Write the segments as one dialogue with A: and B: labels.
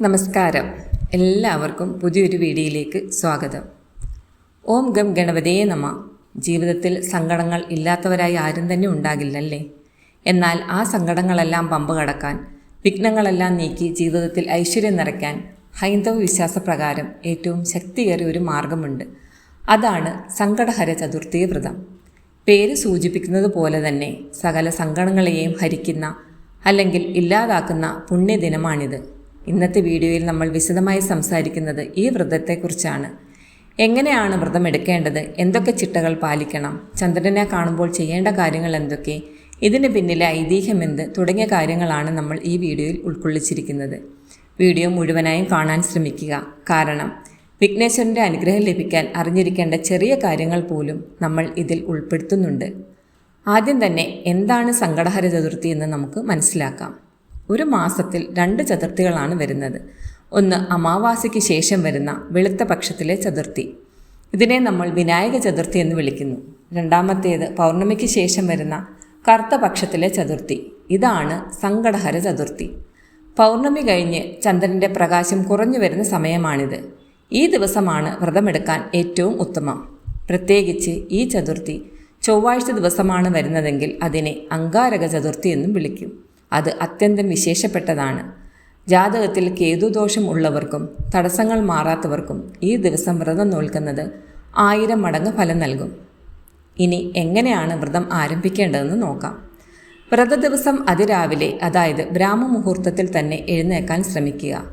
A: നമസ്കാരം. എല്ലാവർക്കും പുതിയൊരു വീഡിയോയിലേക്ക് സ്വാഗതം. ഓം ഗം ഗണപതേ നമ. ജീവിതത്തിൽ സങ്കടങ്ങൾ ഇല്ലാത്തവരായി ആരും തന്നെ ഉണ്ടാകില്ലല്ലേ? എന്നാൽ ആ സങ്കടങ്ങളെല്ലാം പമ്പ് കടക്കാൻ വിഘ്നങ്ങളെല്ലാം നീക്കി ജീവിതത്തിൽ ഐശ്വര്യം നിറയ്ക്കാൻ ഹൈന്ദവ വിശ്വാസപ്രകാരം ഏറ്റവും ശക്തിയേറിയ ഒരു മാർഗമുണ്ട്. അതാണ് സങ്കടഹര ചതുർത്ഥി വ്രതം. പേര് സൂചിപ്പിക്കുന്നത് പോലെ തന്നെ സകല സങ്കടങ്ങളെയും ഹരിക്കുന്ന അല്ലെങ്കിൽ ഇല്ലാതാക്കുന്ന പുണ്യദിനമാണിത്. ഇന്നത്തെ വീഡിയോയിൽ നമ്മൾ വിശദമായി സംസാരിക്കുന്നത് ഈ വ്രതത്തെക്കുറിച്ചാണ്. എങ്ങനെയാണ് വ്രതം എടുക്കേണ്ടത്? എന്തൊക്കെ ചിട്ടകൾ പാലിക്കണം? ചന്ദ്രനെ കാണുമ്പോൾ ചെയ്യേണ്ട കാര്യങ്ങൾ എന്തൊക്കെ? ഇതിന് പിന്നിലെ ഐതിഹ്യം എന്ത്? തുടങ്ങിയ കാര്യങ്ങളാണ് നമ്മൾ ഈ വീഡിയോയിൽ ഉൾക്കൊള്ളിച്ചിരിക്കുന്നത്. വീഡിയോ മുഴുവനായും കാണാൻ ശ്രമിക്കുക. കാരണം വിഘ്നേശ്വരന്റെ അനുഗ്രഹം ലഭിക്കാൻ അറിഞ്ഞിരിക്കേണ്ട ചെറിയ കാര്യങ്ങൾ പോലും നമ്മൾ ഇതിൽ ഉൾപ്പെടുത്തുന്നുണ്ട്. ആദ്യം തന്നെ എന്താണ് സങ്കടഹര ചതുർത്ഥി എന്ന് നമുക്ക് മനസ്സിലാക്കാം. ഒരു മാസത്തിൽ രണ്ട് ചതുർത്ഥികളാണ് വരുന്നത്. ഒന്ന് അമാവാസിക്ക് ശേഷം വരുന്ന വെളുത്ത പക്ഷത്തിലെ ചതുർത്ഥി. ഇതിനെ നമ്മൾ വിനായക ചതുർത്ഥി എന്ന് വിളിക്കുന്നു. രണ്ടാമത്തേത് പൗർണമിക്ക് ശേഷം വരുന്ന കറുത്ത പക്ഷത്തിലെ ചതുർത്ഥി. ഇതാണ് സങ്കടഹര ചതുർത്ഥി. പൗർണമി കഴിഞ്ഞ് ചന്ദ്രന്റെ പ്രകാശം കുറഞ്ഞു വരുന്ന സമയമാണിത്. ഈ ദിവസമാണ് വ്രതമെടുക്കാൻ ഏറ്റവും ഉത്തമം. പ്രത്യേകിച്ച് ഈ ചതുർത്ഥി ചൊവ്വാഴ്ച ദിവസമാണ് വരുന്നതെങ്കിൽ അതിനെ അങ്കാരക ചതുർത്ഥി എന്നും വിളിക്കും. അത് അത്യന്തം വിശേഷപ്പെട്ടതാണ്. ജാതകത്തിൽ കേതുദോഷം ഉള്ളവർക്കും തടസ്സങ്ങൾ മാറാത്തവർക്കും ഈ ദിവസം വ്രതം നോൽക്കുന്നത് ആയിരം മടങ്ങ് ഫലം നൽകും. ഇനി എങ്ങനെയാണ് വ്രതം ആരംഭിക്കേണ്ടതെന്ന് നോക്കാം. വ്രത ദിവസം അതിരാവിലെ അതായത് ബ്രാഹ്മമുഹൂർത്തത്തിൽ തന്നെ എഴുന്നേക്കാൻ ശ്രമിക്കുക.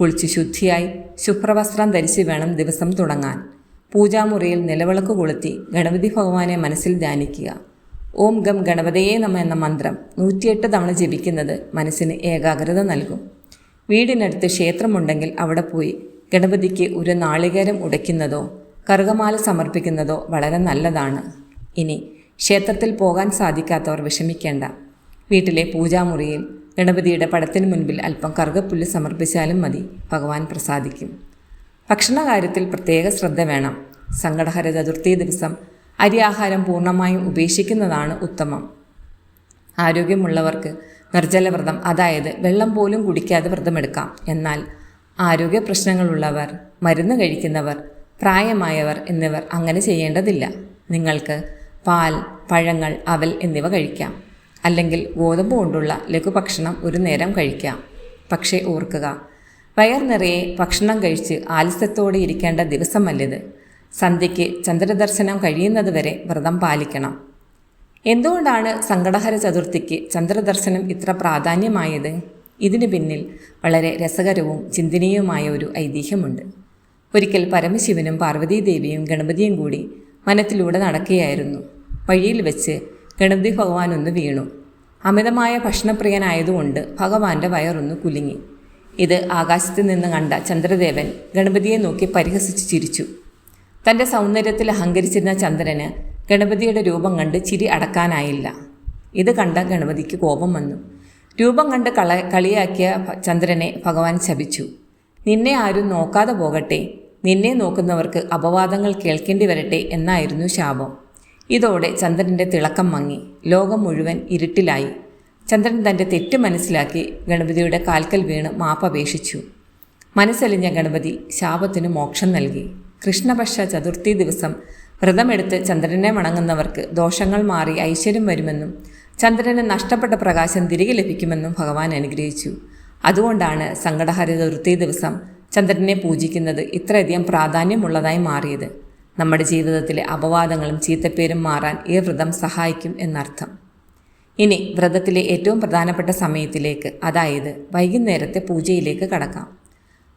A: കുളിച്ച് ശുദ്ധിയായി ശുഭ്രവസ്ത്രം ധരിച്ച് വേണം ദിവസം തുടങ്ങാൻ. പൂജാമുറിയിൽ നിലവിളക്ക് കൊളുത്തി ഗണപതി ഭഗവാനെ മനസ്സിൽ ധ്യാനിക്കുക. ഓം ഗം ഗണപതയെ നമ എന്ന മന്ത്രം നൂറ്റിയെട്ട് തവണ ജപിക്കുന്നത് മനസ്സിന് ഏകാഗ്രത നൽകും. വീടിനടുത്ത് ക്ഷേത്രമുണ്ടെങ്കിൽ അവിടെ പോയി ഗണപതിക്ക് ഒരു നാളികേരം ഉടയ്ക്കുന്നതോ കറുകമാല സമർപ്പിക്കുന്നതോ വളരെ നല്ലതാണ്. ഇനി ക്ഷേത്രത്തിൽ പോകാൻ സാധിക്കാത്തവർ വിഷമിക്കേണ്ട. വീട്ടിലെ പൂജാമുറിയിൽ ഗണപതിയുടെ പടത്തിന് മുൻപിൽ അല്പം കറുകപ്പുല്ല് സമർപ്പിച്ചാലും മതി ഭഗവാൻ പ്രസാദിക്കും. ഭക്ഷണകാര്യത്തിൽ പ്രത്യേക ശ്രദ്ധ വേണം. സങ്കടഹര ചതുർത്ഥി ദിവസം അരിയാഹാരം പൂർണമായും ഉപേക്ഷിക്കുന്നതാണ് ഉത്തമം. ആരോഗ്യമുള്ളവർക്ക് നിർജലവ്രതം അതായത് വെള്ളം പോലും കുടിക്കാതെ വ്രതമെടുക്കാം. എന്നാൽ ആരോഗ്യ പ്രശ്നങ്ങളുള്ളവർ മരുന്ന് കഴിക്കുന്നവർ പ്രായമായവർ എന്നിവർ അങ്ങനെ ചെയ്യേണ്ടതില്ല. നിങ്ങൾക്ക് പാൽ പഴങ്ങൾ അവൽ എന്നിവ കഴിക്കാം. അല്ലെങ്കിൽ ഗോതമ്പ് കൊണ്ടുള്ള ലഘുഭക്ഷണം ഒരു നേരം കഴിക്കാം. പക്ഷേ ഓർക്കുക വയർ നിറയെ ഭക്ഷണം കഴിച്ച് ആലസ്യത്തോടെ ഇരിക്കേണ്ട ദിവസമല്ലിത്. സന്ധ്യയ്ക്ക് ചന്ദ്രദർശനം കഴിയുന്നതുവരെ വ്രതം പാലിക്കണം. എന്തുകൊണ്ടാണ് സങ്കടഹര ചതുർത്ഥിക്ക് ചന്ദ്രദർശനം ഇത്ര പ്രാധാന്യമായത്? ഇതിനു പിന്നിൽ വളരെ രസകരവും ചിന്തനീയവുമായ ഒരു ഐതിഹ്യമുണ്ട്. ഒരിക്കൽ പരമശിവനും പാർവതീദേവിയും ഗണപതിയും കൂടി വനത്തിലൂടെ നടക്കുകയായിരുന്നു. വഴിയിൽ വെച്ച് ഗണപതി ഭഗവാൻ ഒന്ന് വീണു. അമിതമായ ഭക്ഷണപ്രിയനായതുകൊണ്ട് ഭഗവാന്റെ വയറൊന്ന് കുലുങ്ങി. ഇത് ആകാശത്ത് നിന്ന് കണ്ട ചന്ദ്രദേവൻ ഗണപതിയെ നോക്കി പരിഹസിച്ച് ചിരിച്ചു. തന്റെ സൗന്ദര്യത്തിൽ അഹങ്കരിച്ചിരുന്ന ചന്ദ്രന് ഗണപതിയുടെ രൂപം കണ്ട് ചിരി അടക്കാനായില്ല. ഇത് കണ്ട ഗണപതിക്ക് കോപം വന്നു. രൂപം കണ്ട് കള കളിയാക്കിയ ചന്ദ്രനെ ഭഗവാൻ ശപിച്ചു. നിന്നെ ആരും നോക്കാതെ പോകട്ടെ. നിന്നെ നോക്കുന്നവർക്ക് അപവാദങ്ങൾ കേൾക്കേണ്ടി വരട്ടെ എന്നായിരുന്നു ശാപം. ഇതോടെ ചന്ദ്രന്റെ തിളക്കം മങ്ങി. ലോകം മുഴുവൻ ഇരുട്ടിലായി. ചന്ദ്രൻ തന്റെ തെറ്റ് മനസ്സിലാക്കി ഗണപതിയുടെ കാൽക്കൽ വീണ് മാപ്പപേക്ഷിച്ചു. മനസ്സലിഞ്ഞ ഗണപതി ശാപത്തിന് മോക്ഷം നൽകി. കൃഷ്ണപക്ഷ ചതുർത്ഥി ദിവസം വ്രതമെടുത്ത് ചന്ദ്രനെ വണങ്ങുന്നവർക്ക് ദോഷങ്ങൾ മാറി ഐശ്വര്യം വരുമെന്നും ചന്ദ്രന് നഷ്ടപ്പെട്ട പ്രകാശം തിരികെ ലഭിക്കുമെന്നും ഭഗവാൻ അനുഗ്രഹിച്ചു. അതുകൊണ്ടാണ് സങ്കടഹര ചതുർത്ഥി ദിവസം ചന്ദ്രനെ പൂജിക്കുന്നത് ഇത്രയധികം പ്രാധാന്യമുള്ളതായി മാറിയത്. നമ്മുടെ ജീവിതത്തിലെ അപവാദങ്ങളും ചീത്തപ്പേരും മാറാൻ ഈ വ്രതം സഹായിക്കും എന്നർത്ഥം. ഇനി വ്രതത്തിലെ ഏറ്റവും പ്രധാനപ്പെട്ട സമയത്തിലേക്ക് അതായത് വൈകുന്നേരത്തെ പൂജയിലേക്ക് കടക്കാം.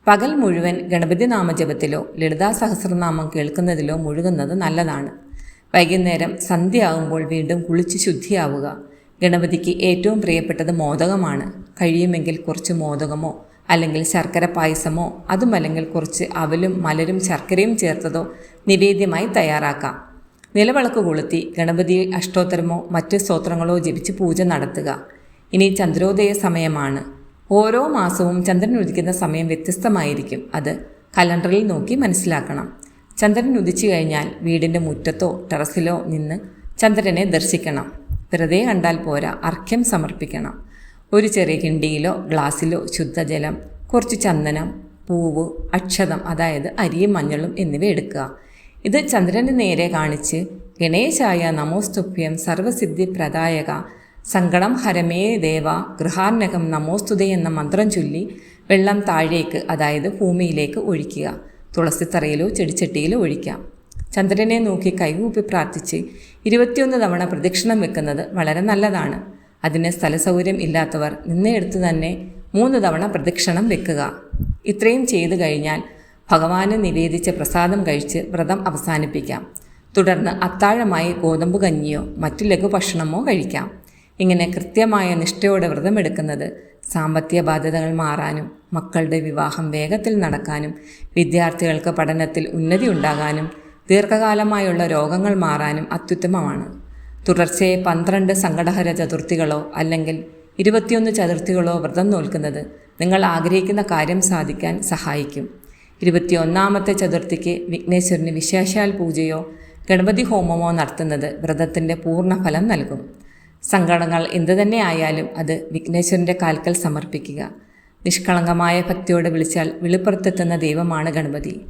A: പകൽ മുഴുവൻ ഗണപതി നാമജപത്തിലോ ലളിതാ സഹസ്രനാമം കേൾക്കുന്നതിലോ മുഴുകുന്നത് നല്ലതാണ്. വൈകുന്നേരം സന്ധ്യയാകുമ്പോൾ വീണ്ടും കുളിച്ച് ശുദ്ധിയാവുക. ഗണപതിക്ക് ഏറ്റവും പ്രിയപ്പെട്ടത് മോദകമാണ്. കഴിയുമെങ്കിൽ കുറച്ച് മോദകമോ അല്ലെങ്കിൽ ശർക്കര പായസമോ അതുമല്ലെങ്കിൽ കുറച്ച് അവലും മലരും ശർക്കരയും ചേർത്തതോ നിവേദ്യമായി തയ്യാറാക്കാം. നിലവിളക്ക് കൊളുത്തി ഗണപതി അഷ്ടോത്തരമോ മറ്റ് സ്തോത്രങ്ങളോ ജപിച്ച് പൂജ നടത്തുക. ഇനി ചന്ദ്രോദയ സമയമാണ്. ഓരോ മാസവും ചന്ദ്രൻ ഉദിക്കുന്ന സമയം വ്യത്യസ്തമായിരിക്കും. അത് കലണ്ടറിൽ നോക്കി മനസ്സിലാക്കണം. ചന്ദ്രൻ ഉദിച്ചു കഴിഞ്ഞാൽ വീടിന്റെ മുറ്റത്തോ ടെറസിലോ നിന്ന് ചന്ദ്രനെ ദർശിക്കണം. വെറുതെ കണ്ടാൽ പോരാ അർഘ്യം സമർപ്പിക്കണം. ഒരു ചെറിയ കിണ്ടിയിലോ ഗ്ലാസ്സിലോ ശുദ്ധജലം കുറച്ച് ചന്ദനം പൂവ് അക്ഷതം അതായത് അരിയും മഞ്ഞളും എന്നിവ എടുക്കുക. ഇത് ചന്ദ്രന് നേരെ കാണിച്ച് ഗണേശായ നമോസ്തുഭ്യം സർവസിദ്ധി പ്രദായക സങ്കടം ഹരമേ ദേവ ഗൃഹാർണകം നമോസ്തുതേ എന്ന മന്ത്രം ചൊല്ലി വെള്ളം താഴേക്ക് അതായത് ഭൂമിയിലേക്ക് ഒഴിക്കുക. തുളസിത്തറയിലോ ചെടിച്ചട്ടിയിലോ ഒഴിക്കാം. ചന്ദ്രനെ നോക്കി കൈകൂപ്പി പ്രാർത്ഥിച്ച് ഇരുപത്തിയൊന്ന് തവണ പ്രദക്ഷിണം വെക്കുന്നത് വളരെ നല്ലതാണ്. അതിന് സ്ഥലസൗകര്യം ഇല്ലാത്തവർ നിന്നെടുത്ത് തന്നെ മൂന്ന് തവണ പ്രദക്ഷിണം വെക്കുക. ഇത്രയും ചെയ്തു കഴിഞ്ഞാൽ ഭഗവാന് നിവേദിച്ച പ്രസാദം കഴിച്ച് വ്രതം അവസാനിപ്പിക്കാം. തുടർന്ന് അത്താഴമായി ഗോതമ്പ് കഞ്ഞിയോ മറ്റു ലഘുഭക്ഷണമോ കഴിക്കാം. ഇങ്ങനെ കൃത്യമായ നിഷ്ഠയോടെ വ്രതമെടുക്കുന്നത് സാമ്പത്തിക ബാധ്യതകൾ മാറാനും മക്കളുടെ വിവാഹം വേഗത്തിൽ നടക്കാനും വിദ്യാർത്ഥികൾക്ക് പഠനത്തിൽ ഉന്നതി ഉണ്ടാകാനും ദീർഘകാലമായുള്ള രോഗങ്ങൾ മാറാനും അത്യുത്തമമാണ്. തുടർച്ചയെ പന്ത്രണ്ട് സങ്കടഹര ചതുർത്ഥികളോ അല്ലെങ്കിൽ ഇരുപത്തിയൊന്ന് ചതുർത്ഥികളോ വ്രതം നോൽക്കുന്നത് നിങ്ങൾ ആഗ്രഹിക്കുന്ന കാര്യം സാധിക്കാൻ സഹായിക്കും. ഇരുപത്തിയൊന്നാമത്തെ ചതുർത്ഥിക്ക് വിഘ്നേശ്വരന് വിശേഷാൽ പൂജയോ ഗണപതി ഹോമമോ നടത്തുന്നത് വ്രതത്തിന്റെ പൂർണ ഫലം നൽകും. സങ്കടങ്ങൾ എന്തു തന്നെ ആയാലും അത് വിഘ്നേശ്വരന്റെ കാൽക്കൽ സമർപ്പിക്കുക. നിഷ്കളങ്കമായ ഭക്തിയോടെ വിളിച്ചാൽ വെളിപ്പുറത്തെത്തുന്ന ദൈവമാണ് ഗണപതി.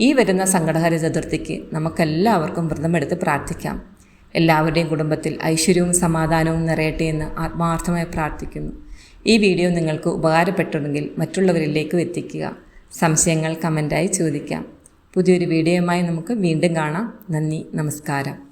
A: ഈ വരുന്ന സങ്കടഹര ചതുർത്ഥിക്ക് നമുക്കെല്ലാവർക്കും വ്രതമെടുത്ത് പ്രാർത്ഥിക്കാം. എല്ലാവരുടെയും കുടുംബത്തിൽ ഐശ്വര്യവും സമാധാനവും നിറയട്ടെ എന്ന് ആത്മാർത്ഥമായി പ്രാർത്ഥിക്കുന്നു. ഈ വീഡിയോ നിങ്ങൾക്ക് ഉപകാരപ്പെട്ടുണ്ടെങ്കിൽ മറ്റുള്ളവരിലേക്കും എത്തിക്കുക. സംശയങ്ങൾ കമന്റായി ചോദിക്കാം. പുതിയൊരു വീഡിയോയുമായി നമുക്ക് വീണ്ടും കാണാം. നന്ദി നമസ്കാരം.